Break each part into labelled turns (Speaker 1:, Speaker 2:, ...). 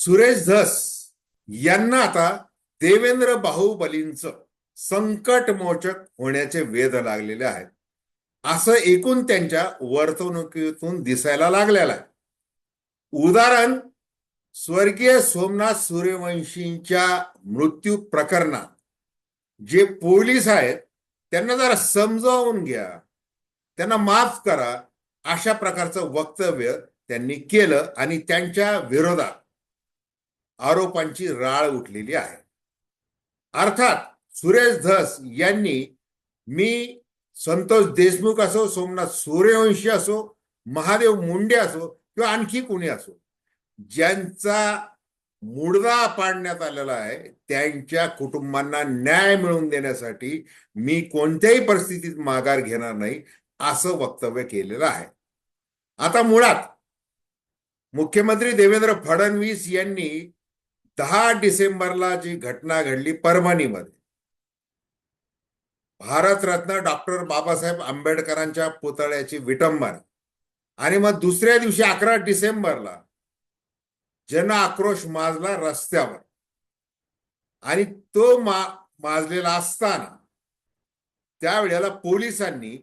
Speaker 1: सुरेश धस यांना आता देवेंद्र बाहुबलींचं संकटमोचक होण्याचे वेध लागलेले आहेत. असं एकूण त्यांच्या वर्तणुकीतून दिसायला लागलेलं आहे. उदाहरण स्वर्गीय सोमनाथ सूर्यवंशींच्या मृत्यू प्रकरणात जे पोलीस आहेत त्यांना जरा समजावून घ्या. त्यांना माफ करा. अशा प्रकारचं वक्तव्य त्यांनी केलं आणि त्यांच्या विरोधात आरोपांची राळ उठलेली आहे. अर्थात सुरेश धस यांनी मी संतोष देशमुख असो सोमनाथ सूर्यवंशी असो महादेव मुंडे असो किंवा आणखी कोणी असो ज्यांचा मुडदा पाडण्यात आलेला आहे त्यांच्या कुटुंबांना न्याय मिळवून देण्यासाठी मी कोणत्याही परिस्थितीत माघार घेणार नाही असं वक्तव्य केलेलं आहे. आता मुळात मुख्यमंत्री देवेंद्र फडणवीस यांनी दहा डिसेंबरला जी घटना घडली परभणीमध्ये भारतरत्न डॉक्टर बाबासाहेब आंबेडकरांच्या पुतळ्याची विटंबना आणि मग दुसऱ्या दिवशी अकरा डिसेंबरला जन आक्रोश माजला रस्त्यावर आणि तो मा माजलेला असताना त्यावेळेला पोलिसांनी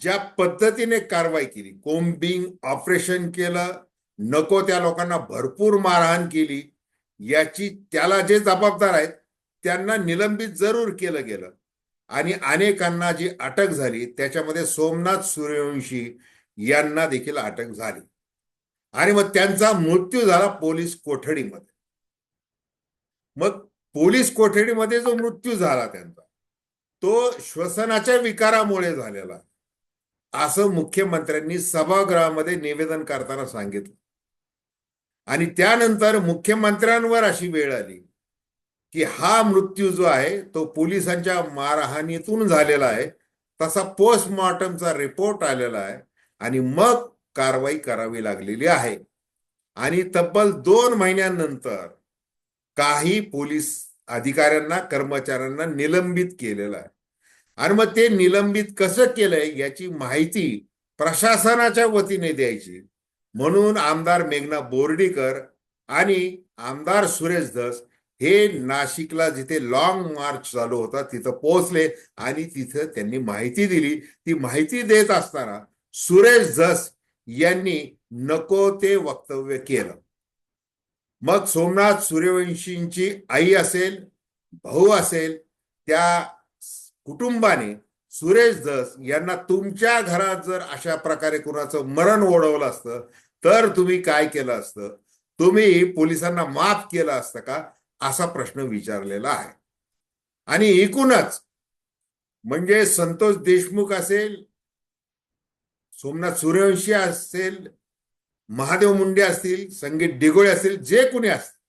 Speaker 1: ज्या पद्धतीने कारवाई केली कोम्बिंग ऑपरेशन केलं नको त्या लोकांना भरपूर मारहाण केली याची त्याला जे जबाबदार आहेत त्यांना निलंबित जरूर केलं गेलं. आणि अनेकांना जी अटक झाली त्याच्यामध्ये सोमनाथ सूर्यवंशी यांना देखील अटक झाली. आणि मग त्यांचा मृत्यू झाला पोलीस कोठडीमध्ये. मग पोलीस कोठडीमध्ये जो मृत्यू झाला त्यांचा तो श्वसनाच्या विकारामुळे झालेला. असं मुख्यमंत्र्यांनी सभागृहामध्ये निवेदन करताना सांगितलं. आणि त्यानंतर मुख्यमंत्र्यांवर अशी वेळ आली की हा मृत्यू जो आहे तो पोलिसांच्या मारहाणीतून झालेला आहे. तसा पोस्टमॉर्टमचा रिपोर्ट आलेला आहे आणि मग कारवाई करावी लागलेली आहे. आणि तब्बल दोन महिन्यांनंतर काही पोलीस अधिकाऱ्यांना कर्मचाऱ्यांना निलंबित केलेलं आहे. आणि मग ते निलंबित कसं केलंय याची माहिती प्रशासनाच्या वतीने द्यायची. म्हणून आमदार मेघना बोर्डीकर आणि आमदार सुरेश धस हे नाशिकला जिथे लॉंग मार्च चालू होता तिथं पोहोचले आणि तिथं त्यांनी माहिती दिली. ती माहिती देत असताना सुरेश धस यांनी नको ते वक्तव्य केलं. मग सोमनाथ सूर्यवंशींची आई असेल भाऊ असेल त्या कुटुंबाने सुरेश धस यांना तुमच्या घरात जर अशा प्रकारे कुणाचं मरण ओढवलं असतं तर तुम्ही काय केलं असतं? तुम्ही पोलिसांना माफ केलं असतं का? असा प्रश्न विचारलेला आहे. आणि एकूणच म्हणजे संतोष देशमुख असेल सोमनाथ सूर्यवंशी असेल महादेव मुंडे असतील संगीत डिगोळे असतील जे कोणी असतील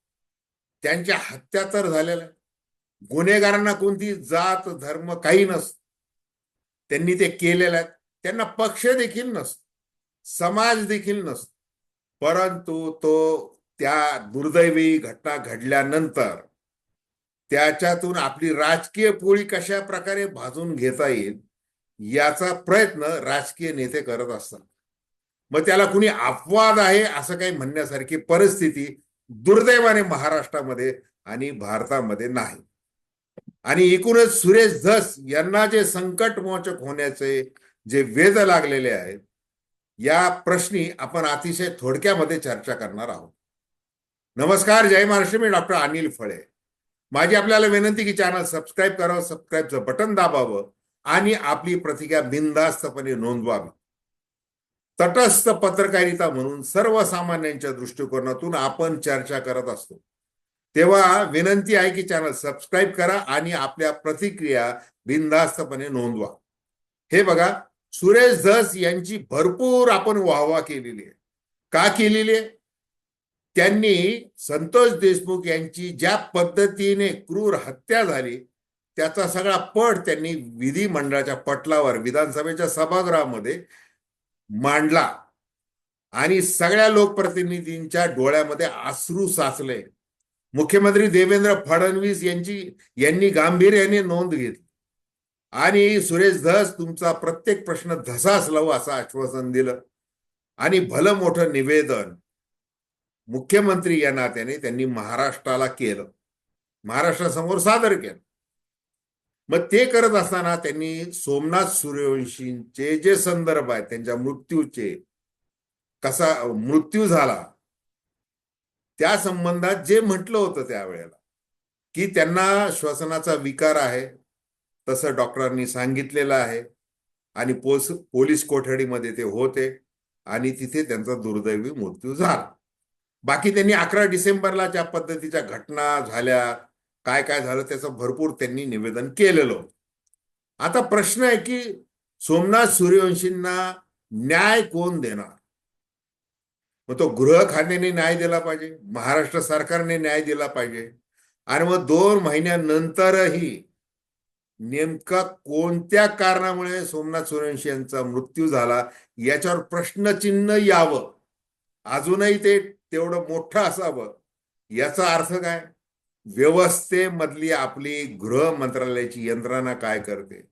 Speaker 1: त्यांच्या हत्या तर झालेल्या गुन्हेगारांना कोणती जात धर्म काही नसत. त्यांनी ते केलेलं आहे त्यांना पक्ष देखील नसतो. समाज देखील नसतो. परंतु तो त्या दुर्दैवी घटना घडल्यानंतर त्याच्यातून आपली राजकीय पोळी कशा प्रकारे भाजून घेता येईल याचा प्रयत्न राजकीय नेते करत असतात. मग त्याला कुणी अपवाद आहे असं काही म्हणण्यासारखी परिस्थिती दुर्दैवाने महाराष्ट्रामध्ये आणि भारतामध्ये नाही. आणि एकूणच सुरेश धस यांना जे संकटमोचक होण्याचे जे वेध लागलेले आहेत या प्रश्नी आपण अतिशय थोडक्यामध्ये चर्चा करणार आहोत. नमस्कार जय महाराष्ट्र. मी डॉक्टर अनिल फळे. माझी आपल्याला विनंती की चॅनल सबस्क्राईब करावं सबस्क्राईबचं बटन दाबावं आणि आपली प्रतिक्रिया बिनधास्तपणे नोंदवावी. तटस्थ पत्रकारिता म्हणून सर्वसामान्यांच्या दृष्टिकोनातून आपण चर्चा करत असतो. तेव्हा विनंती आहे की चॅनल सबस्क्राईब करा आणि आपल्या प्रतिक्रिया बिनधास्तपणे नोंदवा. हे बघा सुरेश धस यांची भरपूर आपण वाहवा केलेली आहे. का केलेली आहे? त्यांनी संतोष देशमुख यांची ज्या पद्धतीने क्रूर हत्या झाली त्याचा सगळा पट त्यांनी विधिमंडळाच्या पटलावर विधानसभेच्या सभागृहामध्ये मांडला. आणि सगळ्या लोकप्रतिनिधींच्या डोळ्यामध्ये आश्रू साचले. मुख्यमंत्री देवेंद्र फडणवीस यांची यांनी गांभीर्याने नोंद घेतली. आणि सुरेश धस तुमचा प्रत्येक प्रश्न धसास लावू असं आश्वासन दिलं. आणि भलं मोठं निवेदन मुख्यमंत्री या नात्याने त्यांनी महाराष्ट्राला केलं. महाराष्ट्रासमोर सादर केलं. मग ते करत असताना त्यांनी सोमनाथ सूर्यवंशींचे जे संदर्भ आहेत त्यांच्या मृत्यूचे कसा मृत्यू झाला त्या संबंधात जे म्हटलं होतं त्यावेळेला की त्यांना श्वसनाचा विकार आहे तसं डॉक्टरांनी सांगितलेलं आहे. आणि पोस पोलीस कोठडीमध्ये ते होते आणि तिथे त्यांचा दुर्दैवी मृत्यू झाला. बाकी त्यांनी अकरा डिसेंबरला ज्या पद्धतीच्या घटना झाल्या काय काय झालं त्याचं भरपूर त्यांनी निवेदन केलेलं आता प्रश्न आहे की सोमनाथ सूर्यवंशींना न्याय कोण देणार? मग तो गृह खात्याने न्याय दिला पाहिजे महाराष्ट्र सरकारने न्याय दिला पाहिजे. आणि मग दोन महिन्यानंतरही नेमका कोणत्या कारणामुळे सोमनाथ सूर्यवंशी यांचा मृत्यू झाला याच्यावर प्रश्नचिन्ह यावं. अजूनही ते तेवढं मोठं असावं. याचा अर्थ काय? व्यवस्थेमधली आपली गृह मंत्रालयाची यंत्रणा काय करते?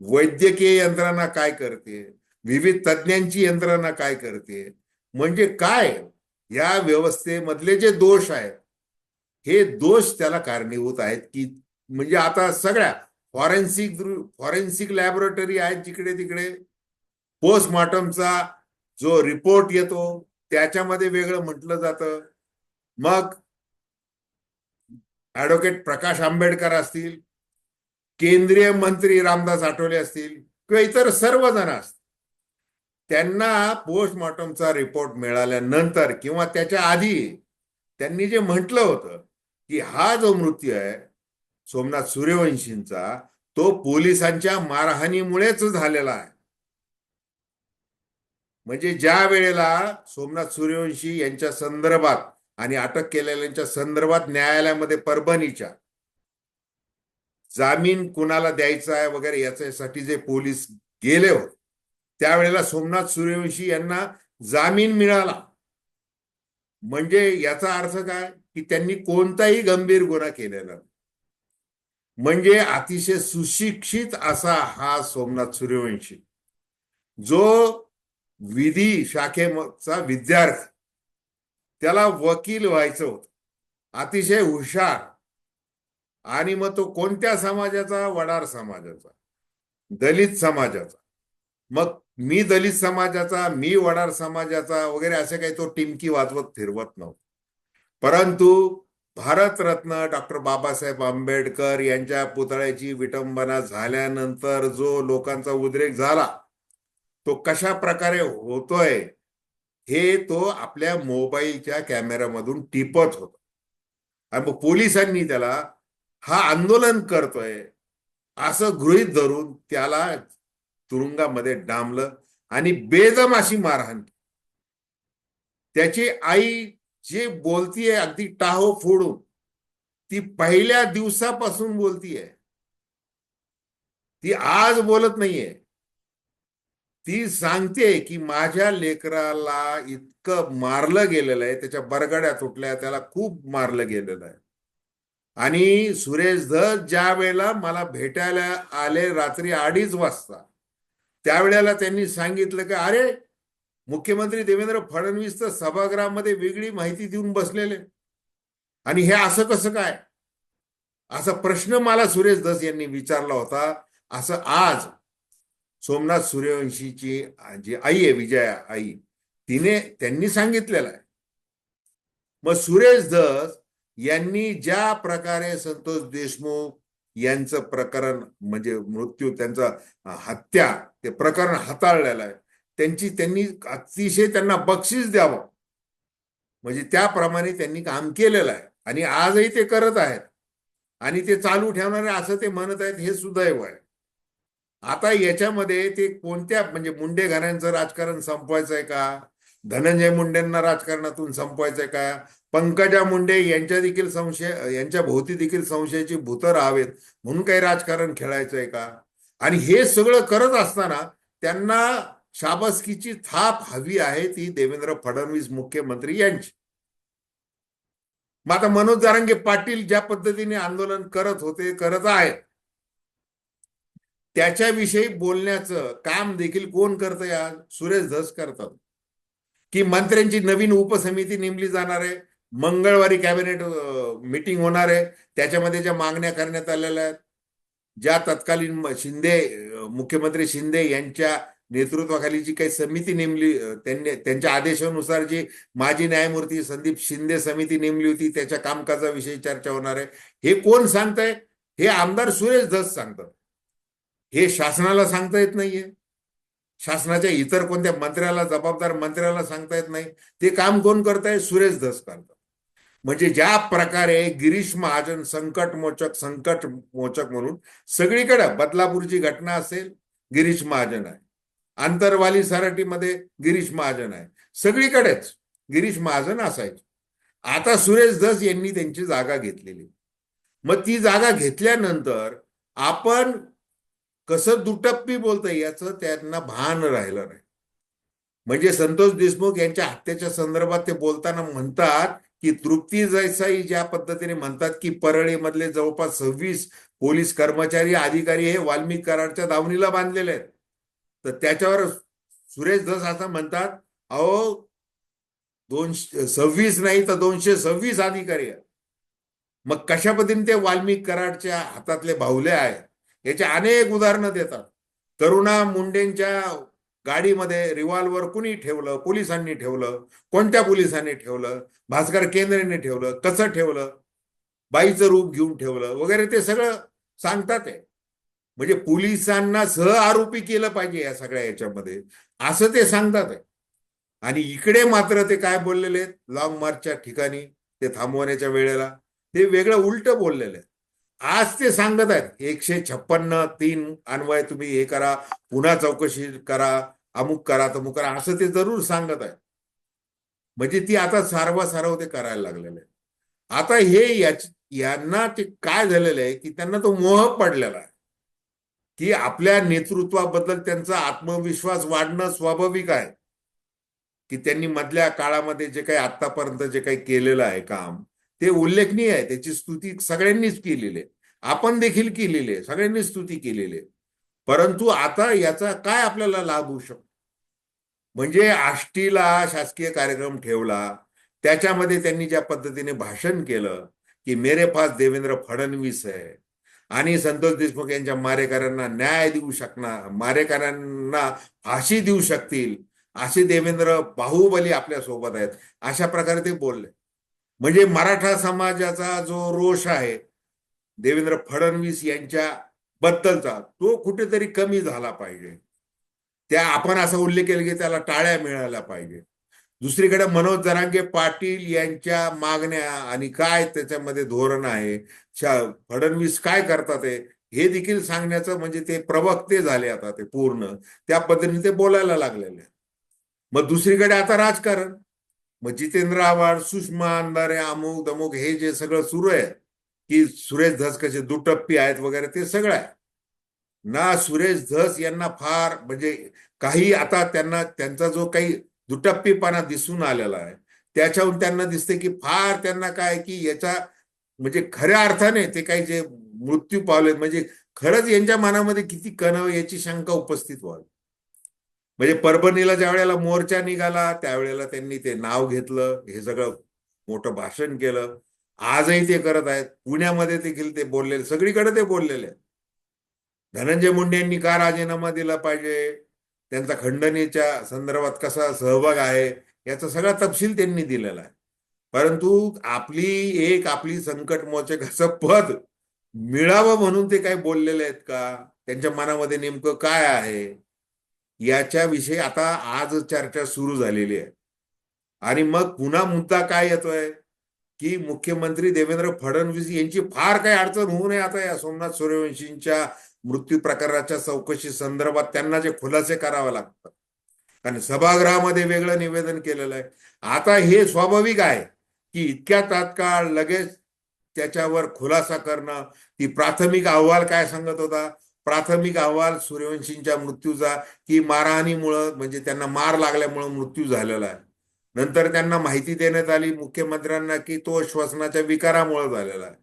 Speaker 1: वैद्यकीय यंत्रणा काय करते? विविध तज्ज्ञांची यंत्रणा काय करते? म्हणजे काय? या व्यवस्थेमधले जे दोष आहेत हे दोष त्याला कारणीभूत आहेत की म्हणजे आता सगळ्या फॉरेन्सिक फॉरेन्सिक लॅबोरेटरी आहेत जिकडे तिकडे. पोस्टमॉर्टमचा जो रिपोर्ट येतो त्याच्यामध्ये वेगळं म्हटलं जातं. मग ऍडव्होकेट प्रकाश आंबेडकर असतील केंद्रीय मंत्री रामदास आठवले असतील किंवा इतर सर्वजण असतील त्यांना पोस्टमॉर्टमचा रिपोर्ट मिळाल्यानंतर किंवा त्याच्या आधी त्यांनी जे म्हटलं होतं की हा जो मृत्यू आहे सोमनाथ सूर्यवंशींचा तो पोलिसांच्या मारहाणीमुळेच झालेला आहे. म्हणजे ज्या वेळेला सोमनाथ सूर्यवंशी यांच्या संदर्भात आणि अटक केलेल्यांच्या संदर्भात न्यायालयामध्ये परभणीच्या जामीन कुणाला द्यायचा आहे वगैरे याच्यासाठी जे पोलीस गेले होते त्यावेळेला सोमनाथ सूर्यवंशी यांना जामीन मिळाला. म्हणजे याचा अर्थ काय? की त्यांनी कोणताही गंभीर गुन्हा केलेला नाही. म्हणजे अतिशय सुशिक्षित असा हा सोमनाथ सूर्यवंशी. जो विधी शाखेचा विद्यार्थी त्याला वकील व्हायचं होतं. अतिशय हुशार आणि मग तो कोणत्या समाजाचा? वडार समाजाचा. दलित समाजाचा. मग मी दलित समाजाचा मी वडार समाजाचा वगैरे असे काही तो टिमकी वाजवत फिरवत नव्हता. परंतु भारतरत्न डॉक्टर बाबासाहेब आंबेडकर यांच्या पुतळ्याची विटंबना झाल्यानंतर जो लोकांचा उद्रेक झाला तो कशा प्रकारे होतोय हे तो आपल्या मोबाईलच्या कॅमेऱ्यामधून टिपत होता. आणि मग पोलिसांनी त्याला हा आंदोलन करतोय असं गृहीत धरून त्याला तुरुंगामध्ये डांबलं आणि बेदम अशी मारहाण त्याची आई जे बोलतीये अगदी टाहो फोडून ती पहिल्या दिवसापासून बोलतीये ती आज बोलत नाहीये ती सांगते की माझ्या लेकराला इतकं मारलं गेलेलं आहे त्याच्या बरगड्या तुटल्या त्याला खूप मारलं गेलेलं आहे. आणि सुरेश धस ज्या वेळेला मला भेटायला आले रात्री अडीच वाजता त्यावेळेला त्यांनी सांगितलं की अरे मुख्यमंत्री देवेंद्र फडणवीस तर सभागृहामध्ये वेगळी माहिती देऊन बसलेले. आणि हे असं कसं काय? असा प्रश्न मला सुरेश दस यांनी विचारला होता. असं आज सोमनाथ सूर्यवंशीची जी आई आहे विजया आई तिने त्यांनी सांगितलेलं आहे. मग सुरेश दस यांनी ज्या प्रकारे संतोष देशमुख यांचं प्रकरण म्हणजे मृत्यू त्यांचा हत्या ते प्रकरण हाताळलेलं आहे. त्यांची त्यांनी अतिशय त्यांना बक्षीस द्यावं. म्हणजे त्याप्रमाणे त्यांनी काम केलेलं आहे. आणि आजही ते करत आहेत. आणि ते चालू ठेवणारे असं ते म्हणत आहेत हे सुदैव आहे. आता याच्यामध्ये ते कोणत्या म्हणजे मुंडे घरांचं राजकारण संपवायचं आहे का? धनंजय मुंडेंना राजकारणातून संपवायचंय का? पंकजा मुंडे यांच्या देखील संशय यांच्या भोवती देखील संशयाची भूतं राहावेत म्हणून काही राजकारण खेळायचंय का? आणि हे सगळं करत असताना त्यांना शाबासकीची थाप हवी आहे ती देवेंद्र फडणवीस मुख्यमंत्री यांची. मग आता मनोज जारंगे पाटील ज्या पद्धतीने आंदोलन करत होते करत आहेत. त्याच्याविषयी बोलण्याचं काम देखील कोण करतं या? सुरेश धस करतात. की मंत्र्यांची नवीन उपसमिती नेमली जाणार आहे. मंगळवारी कॅबिनेट मीटिंग होणार आहे. त्याच्यामध्ये ज्या मागण्या करण्यात आलेल्या आहेत. ज्या तत्कालीन शिंदे मुख्यमंत्री शिंदे यांच्या नेतृत्वाखाली जी काही समिती नेमली त्यांनी त्यांच्या आदेशानुसार जी माजी न्यायमूर्ती संदीप शिंदे समिती नेमली होती त्याच्या कामकाजाविषयी चर्चा होणार आहे. हे कोण सांगताय? हे आमदार सुरेश धस सांगतात. हे शासनाला सांगता येत नाहीये. शासनाच्या इतर कोणत्या मंत्र्याला जबाबदार मंत्र्याला सांगता येत नाही. ते काम कोण करताय? सुरेश धस करतात. म्हणजे ज्या प्रकारे गिरीश महाजन संकट मोचक संकट मोचक म्हणून सगळीकडे बदलापूरची घटना असेल गिरीश महाजन आहे. आंतरवाली सराटीमध्ये गिरीश महाजन आहे. सगळीकडेच गिरीश महाजन असायचे. आता सुरेश धस यांनी त्यांची जागा घेतलेली. मग ती जागा घेतल्यानंतर आपण कसं दुटप्पी बोलतोय याचं त्यांना भान राहिलं नाही. म्हणजे संतोष देशमुख यांच्या हत्येच्या संदर्भात ते बोलताना म्हणतात की तृप्ती जैसाई ज्या पद्धतीने म्हणतात की परळीमधले जवळपास सव्वीस पोलीस कर्मचारी अधिकारी हे वाल्मिक कराडच्या दावणीला बांधलेले आहेत. तर त्याच्यावर सुरेश धस असं म्हणतात अहो दोनशे सव्वीस नाही तर दोनशे सव्वीस अधिकारी आहेत. मग कशा पद्धतीने ते वाल्मिक कराडच्या हातातले बाहुले आहेत? याचे अनेक उदाहरणं देतात. करुणा मुंडेंच्या गाडीमध्ये रिव्हॉल्वर कुणी ठेवलं? पोलिसांनी ठेवलं. कोणत्या पोलिसांनी ठेवलं? भास्कर केंद्रेने ठेवलं. कसं ठेवलं? बाईचं रूप घेऊन ठेवलं. वगैरे ते सगळं सांगतात आहे म्हणजे पोलिसांना सह आरोपी केलं पाहिजे या सगळ्या याच्यामध्ये. असं ते सांगतात. आणि इकडे मात्र ते काय बोललेले आहेत? लॉंग मार्चच्या ठिकाणी ते थांबवण्याच्या वेळेला ते वेगळं उलट बोललेले आहेत. आज ते सांगत आहेत एकशे छप्पन्न तीन अन्वय तुम्ही हे करा पुन्हा चौकशी करा अमुक करा तमुक करा असं ते जरूर सांगत आहेत. म्हणजे ती आता सारवासारव ते करायला लागलेले आता हे याच यांना ते काय झालेलं आहे की त्यांना तो मोह पडलेला आहे. की आपल्या नेतृत्वाबद्दल त्यांचा आत्मविश्वास वाढणं स्वाभाविक आहे. की त्यांनी मधल्या काळामध्ये जे काही आतापर्यंत जे काही केलेलं आहे काम ते उल्लेखनीय आहे. त्याची स्तुती सगळ्यांनीच केलेली आहे. आपण देखील केलेली आहे. सगळ्यांनी स्तुती केलेली आहे. परंतु आता याचा काय आपल्याला लाभ होऊ शकतो? म्हणजे आष्टीला शासकीय कार्यक्रम ठेवला. त्याच्यामध्ये त्यांनी ज्या पद्धतीने भाषण केलं की मेरे पास देवेंद्र फडणवीस आहे आणि संतोष देशमुख यांच्या मारेकऱ्यांना न्याय देऊ शकणार मारेकऱ्यांना फाशी देऊ शकतील असे देवेंद्र बाहुबली आपल्यासोबत आहेत. अशा प्रकारे ते बोलले. म्हणजे मराठा समाजाचा जो रोष आहे देवेंद्र फडणवीस यांच्या बद्दलचा तो कुठेतरी कमी झाला पाहिजे. त्या आपण असा उल्लेख केला की त्याला टाळ्या मिळायला पाहिजे. दुसरीकडे मनोज जरांगे पाटील यांच्या मागण्या आणि काय त्याच्यामध्ये धोरण आहे फडणवीस काय करतात आहे हे देखील सांगण्याचं म्हणजे ते प्रवक्ते झाले आता ते पूर्ण. त्या पद्धतीने ते बोलायला लागलेले. मग दुसरीकडे आता राजकारण. मग जितेंद्र आव्हाड सुषमा अंधारे अमुक दमुक हे जे सगळं सुरू आहे की सुरेश धस कसे दुटप्पी आहेत वगैरे ते सगळं आहे. ना सुरेश धस यांना फार म्हणजे काही आता त्यांना त्यांचा जो काही दुटप्पीपणा दिसून आलेला आहे त्याच्याहून त्यांना दिसते की फार त्यांना काय की याचा म्हणजे खऱ्या अर्थाने ते काही जे मृत्यू पावले म्हणजे खरंच यांच्या मनामध्ये किती कणव याची शंका उपस्थित व्हावी. म्हणजे परभणीला ज्या वेळेला मोर्चा निघाला त्यावेळेला त्यांनी ते नाव घेतलं हे सगळं मोठं भाषण केलं. आजही ते करत आहेत. पुण्यामध्ये देखील ते बोललेले सगळीकडे ते बोललेले आहेत. धनंजय मुंडे यांनी का राजीनामा दिला पाहिजे? त्यांचा खंडणीच्या संदर्भात कसा सहभाग आहे? याचा सगळा तपशील त्यांनी दिलेला आहे. परंतु आपली एक आपली संकटमोचक असं पद मिळावं म्हणून ते काय बोललेले आहेत का? त्यांच्या मनामध्ये नेमकं काय आहे? याच्याविषयी आता आज चर्चा सुरू झालेली आहे. आणि मग पुन्हा मुद्दा काय येतोय? की मुख्यमंत्री देवेंद्र फडणवीस यांची फार काही अडचण होऊ नये आता या सोमनाथ सूर्यवंशींच्या मृत्यू प्रकाराच्या चौकशी संदर्भात त्यांना जे खुलासे करावे लागतात. कारण सभागृहामध्ये वेगळं निवेदन केलेलं आहे. आता हे स्वाभाविक आहे. की इतक्या तात्काळ लगेच त्याच्यावर खुलासा करणं ती प्राथमिक अहवाल काय सांगत होता? प्राथमिक अहवाल सूर्यवंशींच्या मृत्यूचा की मारहाणीमुळं म्हणजे त्यांना मार लागल्यामुळं मृत्यू झालेला आहे. नंतर त्यांना माहिती देण्यात आली मुख्यमंत्र्यांना की तो श्वसनाच्या विकारामुळे झालेला आहे.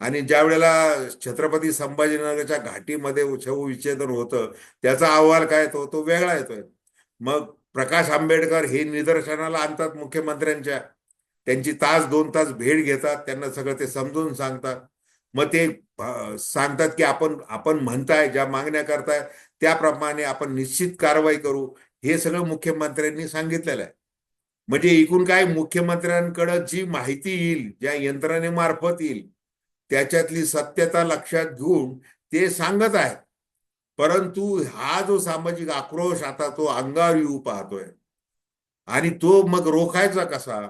Speaker 1: आणि ज्या वेळेला छत्रपती संभाजीनगरच्या घाटीमध्ये शवविच्छेदन होतं त्याचा अहवाल काय तो तो वेगळा येतोय. मग प्रकाश आंबेडकर हे निदर्शनाला आणतात मुख्यमंत्र्यांच्या. त्यांची तास दोन तास भेट घेतात त्यांना सगळं ते समजून सांगतात. मग ते सांगतात की आपण आपण म्हणताय ज्या मागण्या करताय त्याप्रमाणे आपण निश्चित कारवाई करू. हे सगळं मुख्यमंत्र्यांनी सांगितलेलं आहे. म्हणजे एकूण काय मुख्यमंत्र्यांकडे जी माहिती येईल ज्या यंत्रणेमार्फत येईल त्याच्यातली सत्यता लक्षात घेऊन ते सांगत आहेत. परंतु हा जो सामाजिक आक्रोश आता तो अंगावर येऊ पाहतोय. आणि तो मग रोखायचा कसा?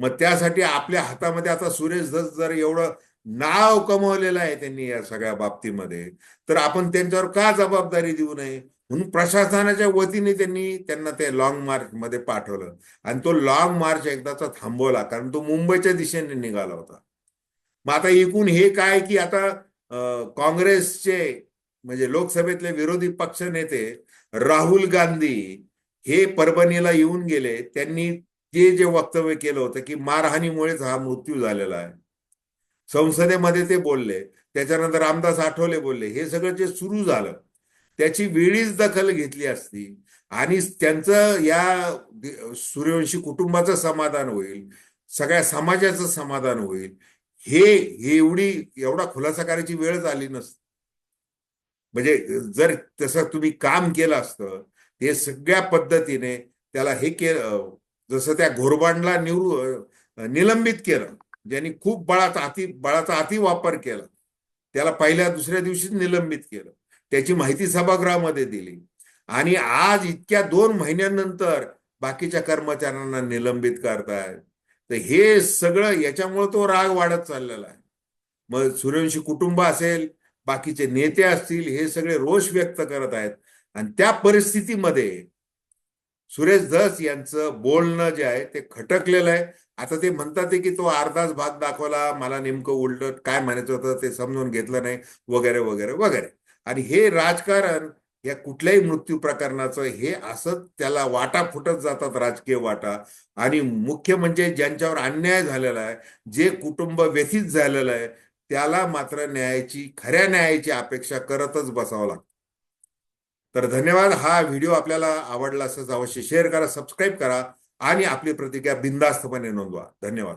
Speaker 1: मग त्यासाठी आपल्या हातामध्ये आता सुरेश धस जर एवढं नाव कमवलेलं आहे त्यांनी या सगळ्या बाबतीमध्ये तर आपण त्यांच्यावर का जबाबदारी देऊ नये? म्हणून प्रशासनाच्या वतीने त्यांनी त्यांना ते लॉंग मार्च मध्ये पाठवलं. आणि तो लॉंग मार्च एकदाचा थांबवला कारण तो मुंबईच्या दिशेने निघाला होता. मग आता एकूण हे काय की आता काँग्रेसचे म्हणजे लोकसभेतले विरोधी पक्ष नेते राहुल गांधी हे परभणीला येऊन गेले. त्यांनी ते जे वक्तव्य केलं होतं की मारहाणीमुळेच हा मृत्यू झालेला आहे. संसदेमध्ये ते बोलले त्याच्यानंतर रामदास आठवले बोलले हे सगळं जे सुरू झालं त्याची वेळीच दखल घेतली असती आणि त्यांचं या सूर्यवंशी कुटुंबाचं समाधान होईल सगळ्या समाजाचं समाधान होईल हे हे एवढी एवढा खुलासा करायची वेळच आली नसती. म्हणजे जर तसं तुम्ही काम केलं असतं हे सगळ्या पद्धतीने त्याला हे केलं जसं त्या घोरबांडला निवृ निलंबित केलं ज्यांनी खूप बळाचा अति बळाचा अति वापर केला त्याला पहिल्या दुसऱ्या दिवशीच निलंबित केलं. त्याची माहिती सभागृहामध्ये दिली. आणि आज इतक्या दोन महिन्यानंतर बाकीच्या कर्मचाऱ्यांना निलंबित करतायत. तर हे सगळं याच्यामुळे तो राग वाढत चाललेला आहे. मग सूर्यवंशी कुटुंब असेल बाकीचे नेते असतील हे सगळे रोष व्यक्त करत आहेत. आणि त्या परिस्थितीमध्ये सुरेश धस यांचं बोलणं जे आहे ते खटकलेलं आहे. आता ते म्हणतात की तो अर्धाच भाग दाखवला मला नेमकं उलट काय म्हणायचं होतं ते समजून घेतलं नाही वगैरे वगैरे वगैरे. आणि हे राजकारण या कुठल्याही मृत्यू प्रकरणाचं हे असं त्याला वाटा फुटत जातात राजकीय वाटा. आणि मुख्य म्हणजे ज्यांच्यावर अन्याय झालेला आहे जे कुटुंब व्यथित झालेलं आहे त्याला मात्र न्यायाची खऱ्या न्यायाची अपेक्षा करतच बसावं लागतं. तर धन्यवाद. हा व्हिडिओ आपल्याला आवडला असंच अवश्य शेअर करा सबस्क्राईब करा आणि आपली प्रतिक्रिया बिंदास्तपणे नोंदवा. धन्यवाद.